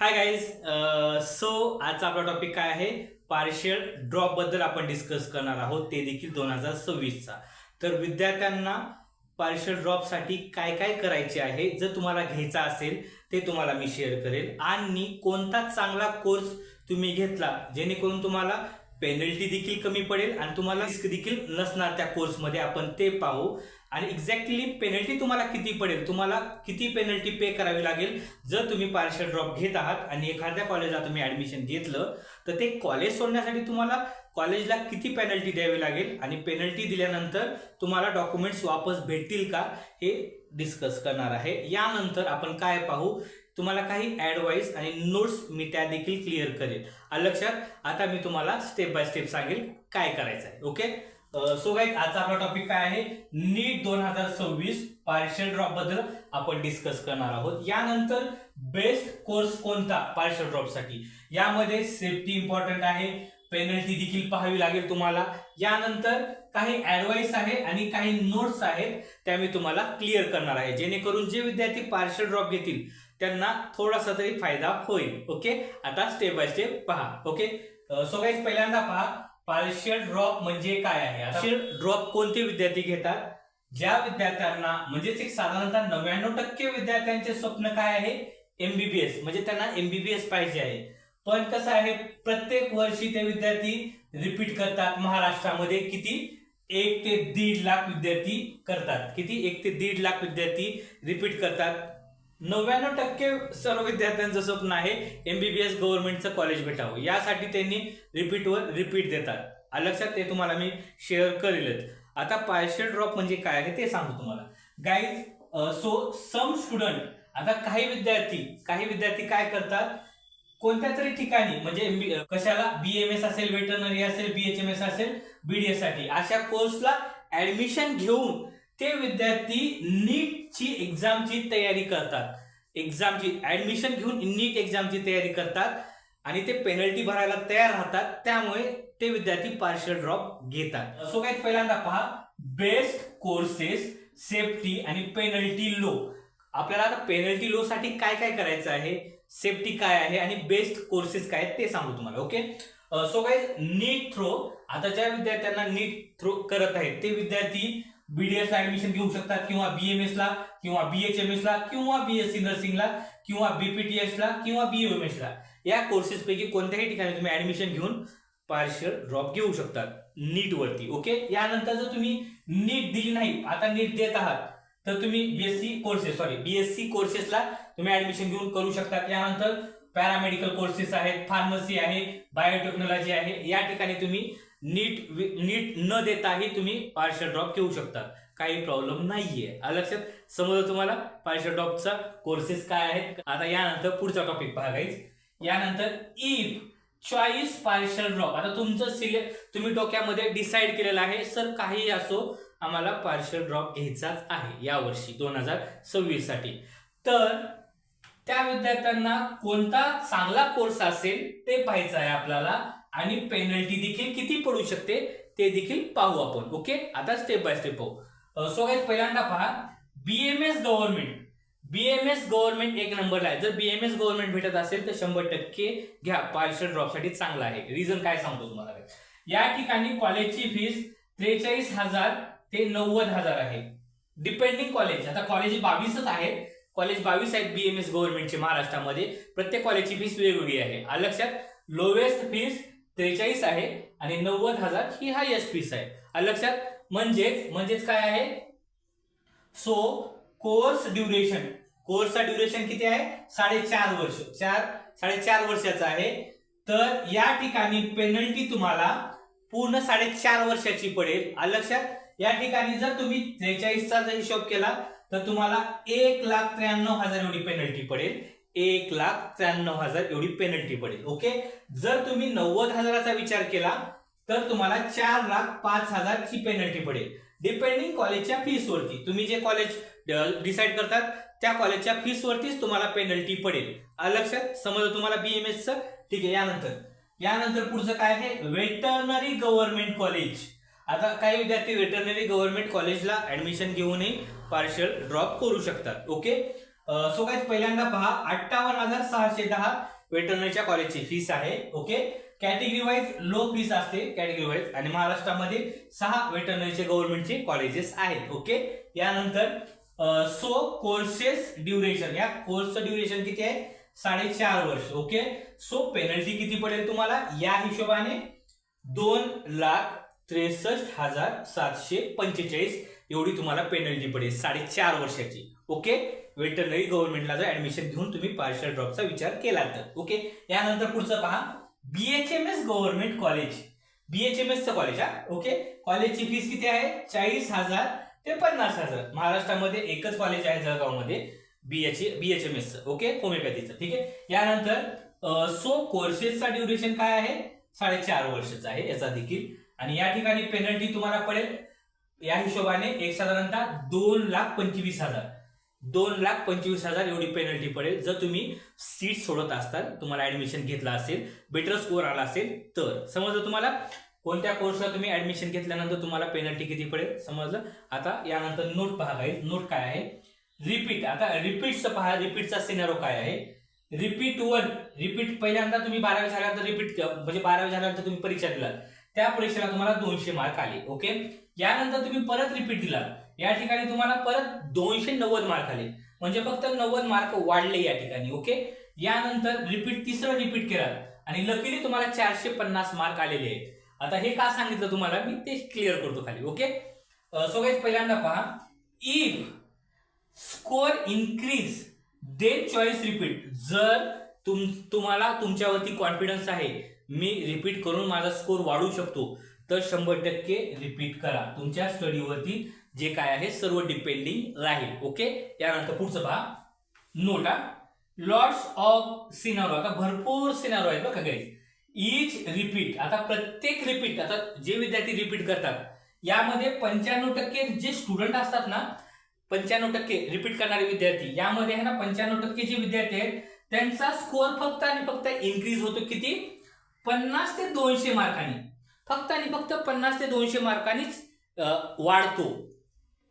Hi guys so आजचा आपला topic काय आहे? पार्शियल ड्रॉपबद्दल आपण डिस्कस करणार आहोत. ते देखील दोन हजार सव्वीसचा. तर विद्यार्थ्यांना पार्शियल ड्रॉपसाठी काय काय करायचे आहे? जर तुम्हाला घ्यायचा असेल ते तुम्हाला मी शेअर करेल. आणि कोणता चांगला कोर्स तुम्ही घेतला जेणेकरून तुम्हाला पेनल्टी देखील कमी पडेल आणि तुम्हाला रिस्क देखील नसणार त्या कोर्समध्ये आपण ते पाहू. आणि एक्झॅक्टली पेनल्टी तुम्हाला किती पडेल तुम्हाला किती पेनल्टी पे करावी लागेल जर तुम्ही पार्शियल ड्रॉप घेत आहात आणि एखाद्या कॉलेजला तुम्ही ऍडमिशन घेतलं तर ते कॉलेज सोडण्यासाठी तुम्हाला कॉलेजला किती पेनल्टी द्यावी लागेल आणि पेनल्टी दिल्यानंतर तुम्हाला डॉक्युमेंट्स वापस भेटतील का हे डिस्कस करणार आहे. यानंतर आपण काय पाहू तुम्हाला काही ॲडवाईस आणि नोट्स मी त्या देखील क्लिअर करेल लक्षात? आता मी तुम्हाला स्टेप बाय स्टेप सांगेल काय करायचं आहे ओके सो गाईज आजचा आपला टॉपिक काय आहे? नीट दोन हजार सव्वीस पार्शियल ड्रॉपबद्दल आपण डिस्कस करणार आहोत. यानंतर बेस्ट कोर्स कोणता पार्शल ड्रॉपसाठी यामध्ये सेफ्टी इम्पॉर्टंट आहे. पेनल्टी देखील पाहावी लागेल तुम्हाला. यानंतर काही ऍडवाईस आहे आणि काही नोट्स आहेत त्या मी तुम्हाला क्लिअर करणार आहे. जेणेकरून जे विद्यार्थी पार्शल ड्रॉप घेतील त्यांना थोडासा तरी फायदा होईल. ओके आता स्टेप बाय स्टेप पहा. ओके सो गाईज पहिल्यांदा पहा. पार्शियल ड्रॉप म्हणजे काय आहे? पार्शियल ड्रॉप कोणते विद्यार्थी घेतात? ज्या विद्यार्थ्यांना म्हणजेच एक साधारणतः नव्याण्णव टक्के विद्यार्थ्यांचे स्वप्न काय आहे? एमबीबीएस म्हणजे त्यांना एमबीबीएस पाहिजे आहे. पण कसं आहे प्रत्येक वर्षी ते विद्यार्थी रिपीट करतात. महाराष्ट्रामध्ये किती? एक ते दीड लाख विद्यार्थी करतात. किती? एक ते दीड लाख विद्यार्थी रिपीट करतात. नव्याण्णव टक्के सर्व विद्यार्थ्यांचं स्वप्न आहे एमबीबीएस गव्हर्नमेंटचं कॉलेज भेटावं. यासाठी त्यांनी रिपीटवर रिपीट देतात. लक्षात ते तुम्हाला मी शेअर करेलच. आता पार्शियल ड्रॉप म्हणजे काय आहे ते सांगतो तुम्हाला. गाईज सो सम स्टुडंट आता काही विद्यार्थी काही विद्यार्थी काय करतात? कोणत्या तरी ठिकाणी म्हणजे कशाला? बीएमएस असेल वेटरनरी असेल बीएचएमएस असेल बीडीएससाठी अशा कोर्सला ऍडमिशन घेऊन ते विद्यार्थी नीटची एक्झामची तयारी करतात. एक्झामची ऍडमिशन घेऊन नीट एक्झामची तयारी करतात आणि ते पेनल्टी भरायला तयार राहतात. त्यामुळे ते विद्यार्थी पार्शियल ड्रॉप घेतात. सो काय पहिल्यांदा पहा. बेस्ट कोर्सेस सेफ्टी आणि पेनल्टी लो आपल्याला आता पेनल्टी लो साठी काय काय करायचं आहे? सेफ्टी काय आहे आणि बेस्ट कोर्सेस काय आहेत ते सांगू तुम्हाला ओके सो काय नीट थ्रो आता ज्या विद्यार्थ्यांना नीट थ्रो करत आहेत ते विद्यार्थी बीडीएस ला ऍडमिशन घेऊ शकतात किंवा बीएमएस ला किंवा बीएचएमएस ला किंवा बीएससी नर्सिंगला किंवा बीपीटीएस ला किंवा बीएमएस ला. या कोर्सेस पैकी कोणत्याही ठिकाणी तुम्ही ऍडमिशन घेऊन पार्शियल ड्रॉप घेऊ शकतात नीट वरती ओके यानंतर जर तुम्ही नीट दिली नाही आता नीट देत आहात तर तुम्ही बीएससी कोर्सेस सॉरी बीएससी कोर्सेसला तुम्ही ऍडमिशन घेऊन करू शकता यानंतर पॅरामेडिकल कोर्सेस आहेत फार्मसी आहे बायोटेक्नॉलॉजी आहे या ठिकाणी तुम्ही नीट नीट न देताही तुम्ही पार्शियल ड्रॉप घेऊ शकता. काही प्रॉब्लेम नाहीये. आलं लक्षात? समजलं तुम्हाला? पार्शल ड्रॉपचा कोर्सेस काय आहेत? आता यानंतर पुढचा टॉपिक बघायच यानंतर इफ चॉईस पार्शियल ड्रॉप आता तुमचं सिलेक्ट तुम्ही डोक्यामध्ये डिसाईड केलेलं आहे सर काही असो आम्हाला पार्शल ड्रॉप घ्यायचाच आहे. यावर्षी दोन हजार सव्वीससाठी. तर त्या विद्यार्थ्यांना कोणता चांगला कोर्स असेल ते पाहायचं आहे आपल्याला. आणि पेनल्टी देखील किती पडू शकते ते देखील पाहू आपण. ओके आता स्टेप बाय स्टेप पाहू. सो गाईज पहिल्यांदा पहा. बीएमएस गव्हर्नमेंट बीएमएस गव्हर्नमेंट एक नंबरला आहे. जर बीएमएस गव्हर्नमेंट भेटत असेल तर शंभर टक्के घ्या. पार्शियल ड्रॉपसाठी चांगला आहे. रिझन काय सांगतो तुम्हाला या ठिकाणी कॉलेजची फीस त्रेचाळीस हजार ते नव्वद हजार आहे. डिपेंडिंग कॉलेज आता कॉलेज बावीसच आहेत कॉलेज बावीस आहेत बीएमएस गव्हर्नमेंटचे महाराष्ट्रामध्ये. प्रत्येक कॉलेजची फीस वेगवेगळी आहे. लक्षात. लोवेस्ट फीस त्रेचाळीस आहे आणि नव्वद हजार ही हायएस्ट फीस आहे. आ लक्षात म्हणजेच म्हणजेच काय आहे? सो कोर्स ड्युरेशन कोर्सचा ड्युरेशन किती आहे? साडेचार वर्ष. चार साडेचार वर्षाचा आहे. तर या ठिकाणी पेनल्टी तुम्हाला पूर्ण साडेचार वर्षाची पडेल. आ लक्षात या ठिकाणी जर तुम्ही त्रेचाळीसचा जर हिशोब केला तर तुम्हाला एक लाख त्र्याण्णव हजार एवढी पेनल्टी पडेल. एक लाख त्र्याण्णव हजार एवढी पेनल्टी पडेल. ओके जर तुम्ही नव्वद हजाराचा विचार केला तर तुम्हाला चार लाख पाच हजारची पेनल्टी पडेल. डिपेंडिंग कॉलेजच्या फीसवरती तुम्ही जे कॉलेज डिसाईड करतात त्या कॉलेजच्या फीस वरतीच तुम्हाला पेनल्टी पडेल. लक्षात? समजा तुम्हाला बीएमएसचं ठीक आहे यानंतर. यानंतर पुढचं काय आहे? वेटरनरी गव्हर्नमेंट कॉलेज आता काही विद्यार्थी वेटरनरी गव्हर्नमेंट कॉलेजला ऍडमिशन घेऊनही पार्शल ड्रॉप करू शकतात. ओके सो काय पहिल्यांदा पहा अठ्ठावन्न हजार सहाशे दहा वेटरनरीच्या कॉलेजची फीस आहे okay category wise low fees असते कॅटेगरी वाईज आणि महाराष्ट्रामध्ये सहा वेटरनरीचे गव्हर्नमेंटचे कॉलेजेस आहेत ओके यानंतर सो कोर्सेस ड्युरेशन या कोर्सचं ड्युरेशन किती आहे? साडेचार वर्ष ओके सो पेनल्टी किती पडेल तुम्हाला? या हिशोबाने दोन लाख त्रेसष्ट हजार सातशे पंचेचाळीस एवढी तुम्हाला पेनल्टी पडेल साडेचार वर्षाची. ओके वेटरनरी गव्हर्नमेंटला जर ऍडमिशन घेऊन तुम्ही पार्शल ड्रॉपचा विचार केला तर. ओके यानंतर पुढचं पहा. बीएचएमएस गव्हर्नमेंट कॉलेज बीएचएमएसचं कॉलेज हा? ओके कॉलेजची फीस किती आहे? चाळीस हजार ते पन्नास हजार. महाराष्ट्रामध्ये एकच कॉलेज आहे जळगावमध्ये बीएच बीएचएमएसचं ओके होमिओपॅथीचं ठीक आहे? यानंतर सो कोर्सेसचा ड्युरेशन काय आहे? साडेचार वर्षाचा आहे. याचा देखील आणि या ठिकाणी पेनल्टी तुम्हाला पडेल. या हिशोबाने एक साधारणतः दोन लाख पंचवीस हजार. दोन लाख पंचवीस हजार एवढी पेनल्टी पडेल. जर तुम्ही सीट सोडत असताल तुम्हाला ऍडमिशन घेतलं असेल बेटर स्कोअर आला असेल तर समजलं तुम्हाला? कोणत्या कोर्सला तुम्ही ऍडमिशन घेतल्यानंतर तुम्हाला पेनल्टी किती पडेल? समजलं? आता यानंतर नोट पहा काही नोट काय आहे? रिपीट आता रिपीटचं पहा. रिपीटचा सिनेरो काय आहे? रिपीट वन रिपीट पहिल्यांदा तुम्ही बारावी झाल्यानंतर रिपीट म्हणजे बारावी झाल्यानंतर तुम्ही परीक्षा दिलात. त्या परीक्षेला तुम्हाला दोनशे मार्क आले ओके यानंतर तुम्ही परत रिपीट दिला या ठिकाणी तुम्हाला परत दोनशे नव्वद मार्क आले. म्हणजे फक्त नव्वद मार्क वाढले या ठिकाणी ओके यानंतर रिपीट तिसरं रिपीट केलं आणि लकीली तुम्हाला चारशे पन्नास मार्क आलेले आहेत. आता हे का सांगितलं तुम्हाला? मी ते क्लिअर करतो खाली ओके सो गाईज पहिल्यांदा पहा. If score increase then choice repeat जर तुम तुम्हाला तुमच्यावरती कॉन्फिडन्स आहे मी रिपीट करून माझा स्कोर वाढू शकतो. तर शंभर टक्के रिपीट करा. तुमच्या स्टडीवरती जे काय आहे सर्व डिपेंडिंग राहील. ओके यानंतर पुढचं पहा. नोटा लॉट्स ऑफ सिनारो आता भरपूर सिनारो आहेत बघा गाईज इच रिपीट आता प्रत्येक रिपीट आता जे विद्यार्थी रिपीट करतात यामध्ये पंच्याण्णव टक्के जे स्टुडंट असतात ना पंच्याण्णव टक्के रिपीट करणारे विद्यार्थी यामध्ये आहे ना पंच्याण्णव टक्के जे विद्यार्थी आहेत त्यांचा स्कोअर फक्त आणि फक्त इन्क्रीज होतो किती? पन्नास ते दोनशे मार्कांनी. फक्त आणि फक्त पन्नास ते दोनशे मार्कांनीच वाढतो.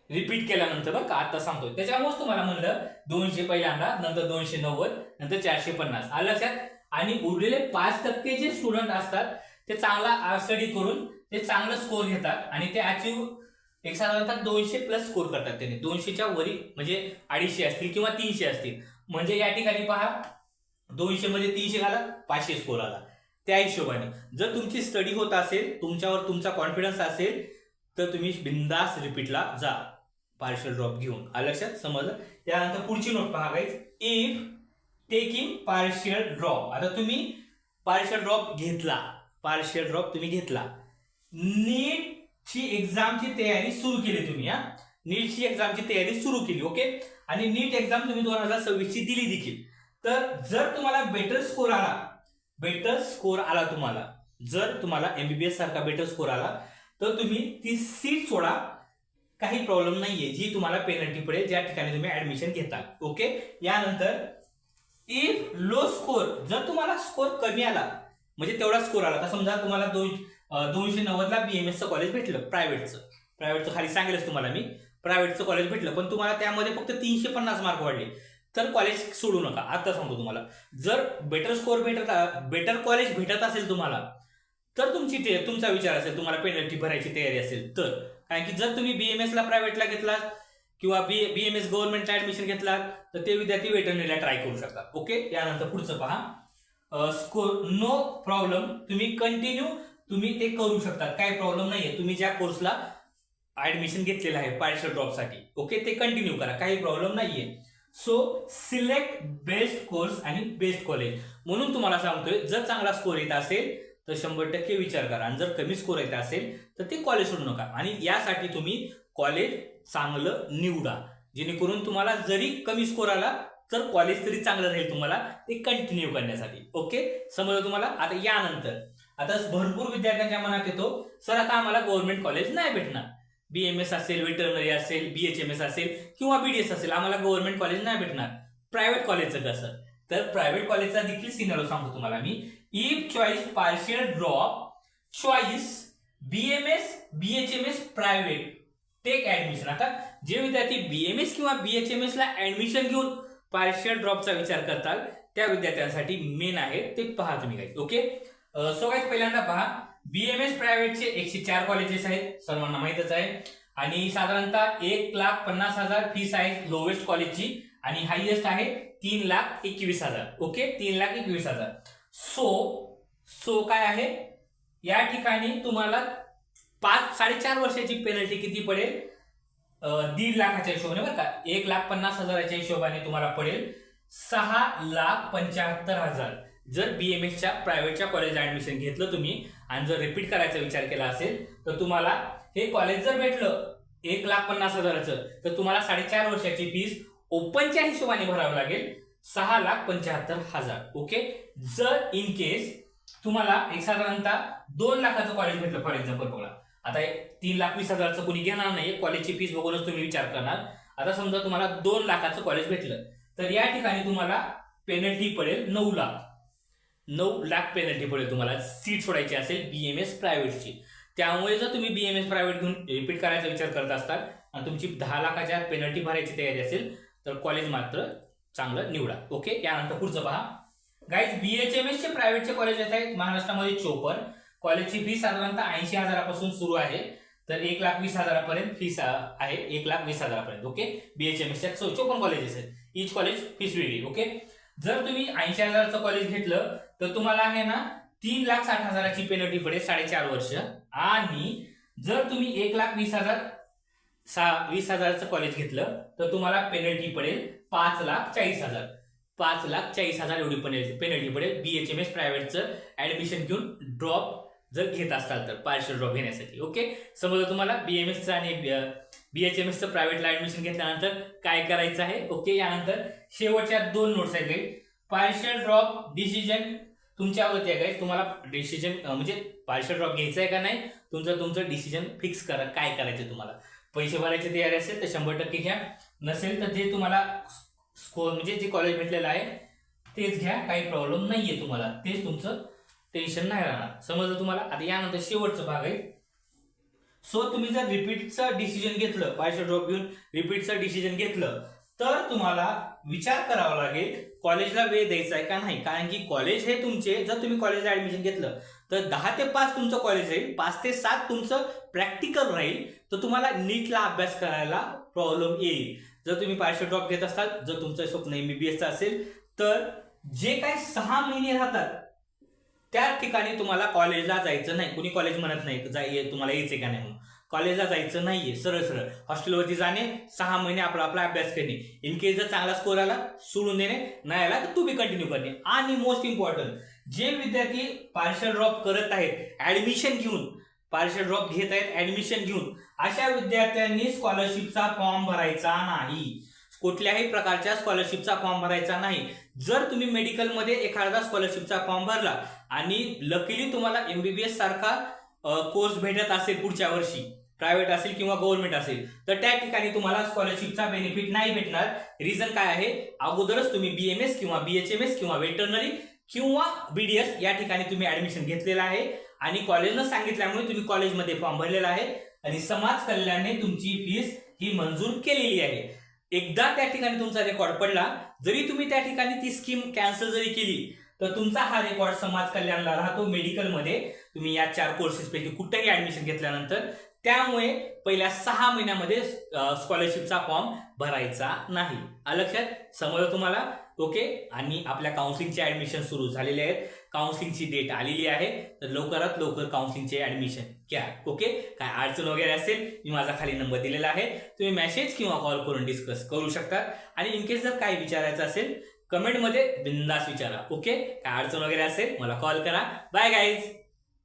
रिपीट केल्यानंतर बरं का आता सांगतो त्याच्यामुळेच तुम्हाला म्हणलं दोनशे पहिल्यांदा नंतर दोनशे नव्वद नंतर चारशे पन्नास. आलं लक्षात? आणि उरलेले पाच टक्के जे स्टुडंट असतात ते चांगला स्टडी करून ते चांगलं स्कोर घेतात आणि ते अचीव एक साधारणतः दोनशे प्लस स्कोर करतात त्यांनी. दोनशेच्या वरी म्हणजे अडीचशे असतील किंवा तीनशे असतील. म्हणजे या ठिकाणी पहा दोनशे मध्ये तीनशे घाला पाचशे स्कोर आला. त्या हिशोबाने. जर तुमची स्टडी होत असेल तुमच्यावर तुमचा कॉन्फिडन्स असेल तर तुम्ही बिंदास रिपीटला जा. पार्शल ड्रॉप घेऊन. आलं लक्षात? समजलं? त्यानंतर पुढची नोट पहा guys if taking partial drop आता तुम्ही पार्शियल ड्रॉप घेतला. पार्शियल ड्रॉप तुम्ही घेतला. नीटची एक्झामची तयारी सुरू केली तुम्ही हा? नीटची एक्झामची तयारी सुरू केली ओके आणि नीट एक्झाम तुम्ही दोन हजार सव्वीसची दिली देखील. तर जर तुम्हाला बेटर स्कोर आला बेटर स्कोर आला तुम्हाला. जर तुम्हाला एमबीबीएस सारखा बेटर स्कोर आला तर तुम्ही ती सीट सोडा. काही प्रॉब्लेम नाहीये. जी तुम्हाला पेनल्टी पडेल ज्या ठिकाणी तुम्ही ऍडमिशन घेता. ओके यानंतर इफ लो स्कोर जर तुम्हाला स्कोर कमी आला म्हणजे तेवढा स्कोर आला तर समजा तुम्हाला दोन दोनशे नव्वदला बीएमएसचं कॉलेज भेटलं प्रायव्हेटचं प्रायव्हेटचं खाली सांगेलच तुम्हाला मी. प्रायव्हेटचं कॉलेज भेटलं पण तुम्हाला त्यामध्ये फक्त तीनशे पन्नास मार्क वाढले. तर कॉलेज सोडू नका. आता सांगतो तुम्हाला. जर बेटर स्कोर भेटत बेटर कॉलेज भेटत असेल तुम्हाला तर तुमची ते तुमचा विचार असेल तुम्हाला पेनल्टी भरायची तयारी असेल तर. कारण की जर तुम्ही बी एम एसला प्रायव्हेटला घेतलात किंवा बी बीएमएस गव्हर्नमेंटला ऍडमिशन घेतलात तर ते विद्यार्थी वेटरनरीला ट्राय करू शकतात. ओके यानंतर पुढचं पहा. स्कोर नो प्रॉब्लेम तुम्ही कंटिन्यू तुम्ही ते करू शकतात. काही प्रॉब्लेम नाहीये. तुम्ही ज्या कोर्सला ऍडमिशन घेतलेलं आहे पार्शल ड्रॉपसाठी ओके ते कंटिन्यू करा. काही प्रॉब्लेम नाहीये. सो सिलेक्ट बेस्ट कोर्स आणि बेस्ट कॉलेज म्हणून तुम्हाला सांगतोय जर चांगला स्कोर येत असेल तर शंभर टक्के विचार करा. आणि जर कमी स्कोर येत असेल तर ते कॉलेज सोडू नका. आणि यासाठी तुम्ही कॉलेज चांगलं निवडा. जेणेकरून तुम्हाला जरी कमी स्कोर आला तर कॉलेज तरी चांगलं राहील तुम्हाला ते कंटिन्यू करण्यासाठी. ओके समजलं तुम्हाला? आता यानंतर. आता भरपूर विद्यार्थ्यांच्या मनात येतो सर आता आम्हाला गव्हर्नमेंट कॉलेज नाही भेटणार. बीएमएस असेल वेटरनरी असेल बीएचएमएस असेल किंवा बीडीएस असेल आम्हाला गव्हर्नमेंट कॉलेज नाही भेटणार. प्रायव्हेट कॉलेजचं कसं? तर प्रायव्हेट कॉलेजचा देखील सिनेरो सांगतो तुम्हाला मी. If choice partial drop choice BMS BHMS private take admission आता जे विद्यार्थी बीएमएस किंवा बीएचएमएस ला ऍडमिशन घेऊन पार्शियल ड्रॉपचा विचार करताल त्या विद्यार्थ्यांसाठी मेन आहे ते पहा तुम्ही काही ओके सो काय पहिल्यांदा पहा. बीएमएस प्रायव्हेटचे एकशे चार कॉलेजेस आहेत सर्वांना माहीतच आहे. आणि साधारणतः एक लाख पन्नास हजार फीस आहे लोवेस्ट कॉलेजची आणि हायएस्ट आहे तीन लाख एकवीस हजार. ओके तीन लाख एकवीस हजार. सो सो काय आहे? या ठिकाणी तुम्हाला पाच साडेचार वर्षाची पेनल्टी किती पडेल? दीड लाखाच्या हिशोबाने बरं का. एक लाख पन्नास हजाराच्या हिशोबाने तुम्हाला पडेल सहा लाख पंच्याहत्तर हजार. जर बीएमएसच्या प्रायव्हेटच्या कॉलेजला ऍडमिशन घेतलं तुम्ही आणि जर रिपीट करायचा विचार केला असेल तर तुम्हाला हे कॉलेज जर भेटलं एक लाख पन्नास हजाराचं तर तुम्हाला साडेचार वर्षाची फीस ओपनच्या हिशोबाने भरावं लागेल. सहा लाख पंच्याहत्तर हजार ओके जर इन केस तुम्हाला एक साधारणतः दोन लाखाचं कॉलेज भेटलं फॉर एक्झाम्पल बघा. आता तीन लाख वीस हजारचं कोणी घेणार नाही कॉलेजची फीस बघूनच तुम्ही विचार करणार. आता समजा तुम्हाला दोन लाखाचं कॉलेज भेटलं तर या ठिकाणी तुम्हाला पेनल्टी पडेल नऊ लाख. नऊ लाख पेनल्टी पडेल तुम्हाला. सीट सोडायची असेल बीएमएस प्रायव्हेटची त्यामुळे जर तुम्ही बीएमएस प्रायव्हेट घेऊन रिपीट करायचा विचार करत असाल आणि तुमची दहा लाखाच्या पेनल्टी भरायची तयारी असेल तर कॉलेज मात्र चांगलं निवडा. ओके यानंतर पुढचं पहा. गाईज बी एच एम चे प्रायव्हेटचे कॉलेजेस आहेत महाराष्ट्रामध्ये चोपन्न. कॉलेजची फी साधारणतः ऐंशी हजारापासून सुरू आहे. तर एक लाख वीस हजारापर्यंत फीस आहे. एक लाख वीस हजारापर्यंत. ओके बीएचएमएसच्या चोपन्न कॉलेजेस आहेत. इच कॉलेज फीस वेगळी. ओके जर तुम्ही ऐंशी हजाराचं कॉलेज घेतलं तर तुम्हाला आहे ना तीन लाख साठ हजाराची पेनल्टी पडेल साडेचार वर्ष. आणि जर तुम्ही एक लाख वीस हजार सा वीस हजाराचं कॉलेज घेतलं तर तुम्हाला पेनल्टी पडेल पाच लाख चाळीस हजार. पाच लाख चाळीस हजार एवढी पेनल्टी पेनल्टी पडेल. बी एच एम एस प्रायव्हेटचं ऍडमिशन घेऊन ड्रॉप जर घेत असताल तर पार्शल ड्रॉप घेण्यासाठी. ओके समजा तुम्हाला? बी एम एसचं आणि बी एच एम एसचं प्रायव्हेटला ऍडमिशन घेतल्यानंतर काय करायचं आहे? ओके यानंतर शेवटच्या दोन नोट्स आहेत. पार्शल ड्रॉप डिसिजन तुमच्यावरती आहे काही तुम्हाला डिसिजन म्हणजे पार्शल ड्रॉप घ्यायचा आहे का नाही तुमचं तुमचं डिसिजन फिक्स करा. काय करायचं तुम्हाला? पैसे भरायची तयारी असेल तर शंभर टक्के घ्या. नसेल तर जे तुम्हाला स्कोर म्हणजे जे कॉलेज भेटलेलं आहे तेच घ्या. काही प्रॉब्लेम नाही आहे तुम्हाला. तेच तुमचं टेन्शन नाही राहणार. समजलं तुम्हाला? आता यानंतर शेवटचं भाग आहे. सो तुम्ही जर रिपीटचं डिसिजन घेतलं पार्शल ड्रॉप घेऊन रिपीटचं डिसिजन घेतलं तर तुम्हाला विचार करावा लागेल कॉलेजला वेळ द्यायचा आहे का नाही? कारण की कॉलेज हे तुमचे जर तुम्ही कॉलेजला ऍडमिशन घेतलं तर दहा ते पाच तुमचं कॉलेज राहील पाच ते सात तुमचं प्रॅक्टिकल राहील तर तुम्हाला नीटला अभ्यास करायला प्रॉब्लेम येईल. जर तुम्ही पार्शल ड्रॉप घेत असाल जर तुमचं स्वप्न एम बी बी एसचं असेल तर जे काय सहा महिने राहतात त्या ठिकाणी तुम्हाला कॉलेजला जायचं नाही. कुणी कॉलेज म्हणत नाही जा तुम्हाला यायचं का नाही म्हणून. कॉलेजला जायचं नाहीये सरळ सरळ. हॉस्टेलवरती जाणे सहा महिने आपला आपला अभ्यास करणे. इन केस जर चांगला स्कोर आला सोडून देणे नाही आला तर तू बी कंटिन्यू करणे. आणि मोस्ट इम्पॉर्टंट जे विद्यार्थी पार्शल ड्रॉप करत आहेत ऍडमिशन घेऊन पार्शल ड्रॉप घेत आहेत ऍडमिशन घेऊन अशा विद्यार्थ्यांनी स्कॉलरशिपचा फॉर्म भरायचा नाही. कुठल्याही प्रकारच्या स्कॉलरशिपचा फॉर्म भरायचा नाही. जर तुम्ही मेडिकलमध्ये एखादा स्कॉलरशिपचा फॉर्म भरला आणि लकीली तुम्हाला एमबीबीएस सारखा कोर्स भेटत असेल पुढच्या वर्षी प्रायव्हेट असेल किंवा गव्हर्नमेंट असेल तर त्या ठिकाणी तुम्हाला स्कॉलरशिपचा बेनिफिट नाही भेटणार. रिझन काय आहे? अगोदरच तुम्ही बीएमएस किंवा बीएचएमएस किंवा वेटरनरी किंवा बीडीएस या ठिकाणी तुम्ही ऍडमिशन घेतलेलं आहे. आणि कॉलेजनं सांगितल्यामुळे तुम्ही कॉलेजमध्ये फॉर्म भरलेला आहे. आणि समाज कल्याणने तुमची फीस ही मंजूर केलेली आहे. एकदा त्या ठिकाणी तुमचा रेकॉर्ड पडला जरी तुम्ही त्या ठिकाणी ती स्कीम कॅन्सल जरी केली तर तुमचा हा रेकॉर्ड समाज कल्याणला राहतो. मेडिकलमध्ये तुम्ही या चार कोर्सेस पैकी कुठेही ऍडमिशन घेतल्यानंतर त्यामुळे पहिल्या सहा महिन्यामध्ये स्कॉलरशिपचा फॉर्म भरायचा नाही. लक्षात? समजलं तुम्हाला? ओके? आणि आपल्या काउन्सिलिंगचे ऍडमिशन सुरू झालेले आहेत. काउन्सिलिंगची डेट आलेली आहे. तर लवकरात लवकर काउन्सिलिंगचे ऍडमिशन घ्या. ओके? काय अडचण वगैरे असेल मी माझा खाली नंबर दिलेला आहे. तुम्ही मेसेज किंवा कॉल करून डिस्कस करू शकता. आणि इनकेस जर काही विचारायचं असेल कमेंटमध्ये बिंदास विचारा. ओके? काय अडचण वगैरे असेल मला कॉल करा. Bye guys